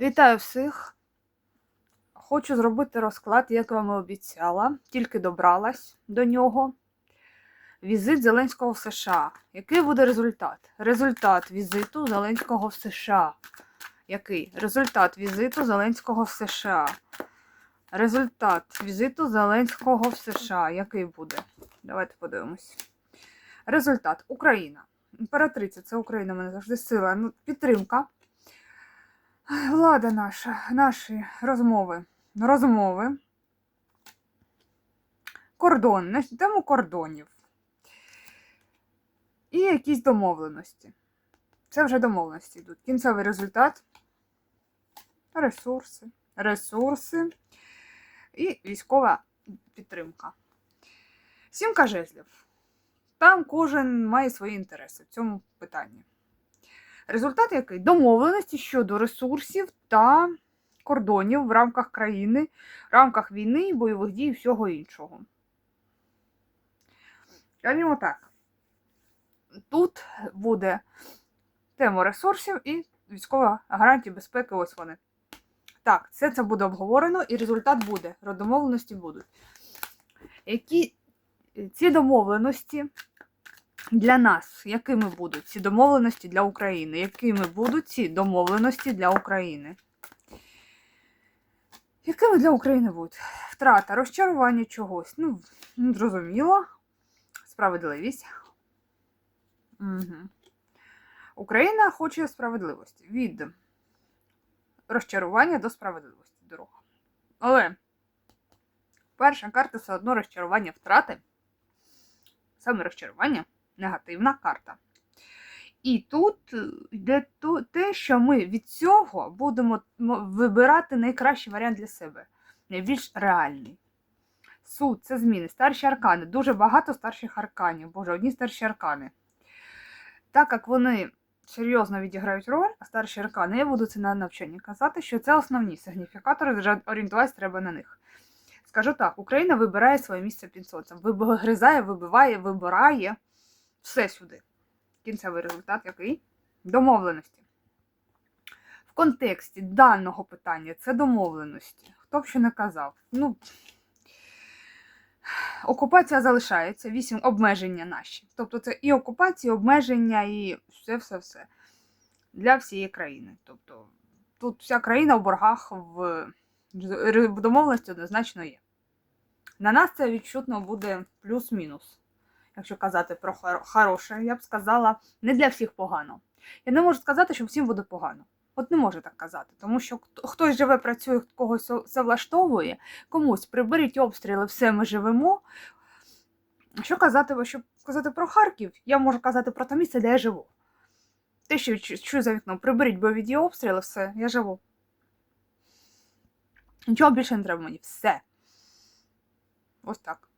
Вітаю всіх! Хочу зробити розклад, як вам і обіцяла, тільки добралась до нього. Візит Зеленського в США. Який буде результат? Результат візиту Зеленського в США. Який? Результат візиту Зеленського в США. Результат візиту Зеленського в США. Який буде? Давайте подивимось. Результат Україна. Імператриця, це Україна, мене завжди сила. Ну, підтримка. Влада наша, наші розмови. Розмови. Кордон, тему кордонів. І якісь домовленості. Це вже домовленості йдуть. Кінцевий результат. Ресурси. Ресурси і військова підтримка. Сімка жезлів. Там кожен має свої інтереси в цьому питанні. Результат який? Домовленості щодо ресурсів та кордонів в рамках країни, в рамках війни, бойових дій і всього іншого. Скажімо так, тут буде тема ресурсів і військова гарантія безпеки, ось вони. Так, все це буде обговорено і результат буде. Домовленості будуть. Які ці домовленості для нас, якими будуть ці домовленості для України? Якими будуть ці домовленості для України? Якими для України будуть? Втрата, розчарування чогось. Ну, зрозуміло. Справедливість. Угу. Україна хоче справедливості. Від розчарування до справедливості. Дорога. Але перша карта все одно розчарування втрати. Саме розчарування негативна карта. І тут йде те, що ми від цього будемо вибирати найкращий варіант для себе, найбільш реальний. Суд це зміни, старші аркани, дуже багато старших арканів, боже, одні старші аркани. Так як вони серйозно відіграють роль, а старші аркани, я буду це на навчанні казати, що це основні сигніфікатори, орієнтуватися треба на них. Скажу так, Україна вибирає своє місце під сонцем. Вигризає, вибиває, вибирає все сюди. Кінцевий результат який? Домовленості. В контексті даного питання це домовленості. Хто б ще не казав? Ну, окупація залишається, вісім обмеження наші. Тобто це і окупація, і обмеження, і все-все-все. Для всієї країни. Тобто тут вся країна в боргах в домовленості однозначно є. На нас це відчутно буде плюс-мінус. Якщо казати про хороше, я б сказала, не для всіх погано. Я не можу сказати, що всім буде погано. От не можу так казати, тому що хтось живе, працює, когось все влаштовує, комусь приберіть обстріли, все ми живемо. Що казати, щоб казати про Харків, я можу казати про те місце, де я живу. Те, що чую за вікном, приберіть бойові обстріли, все, я живу. Нічого більше не треба мені. Все. Ось так.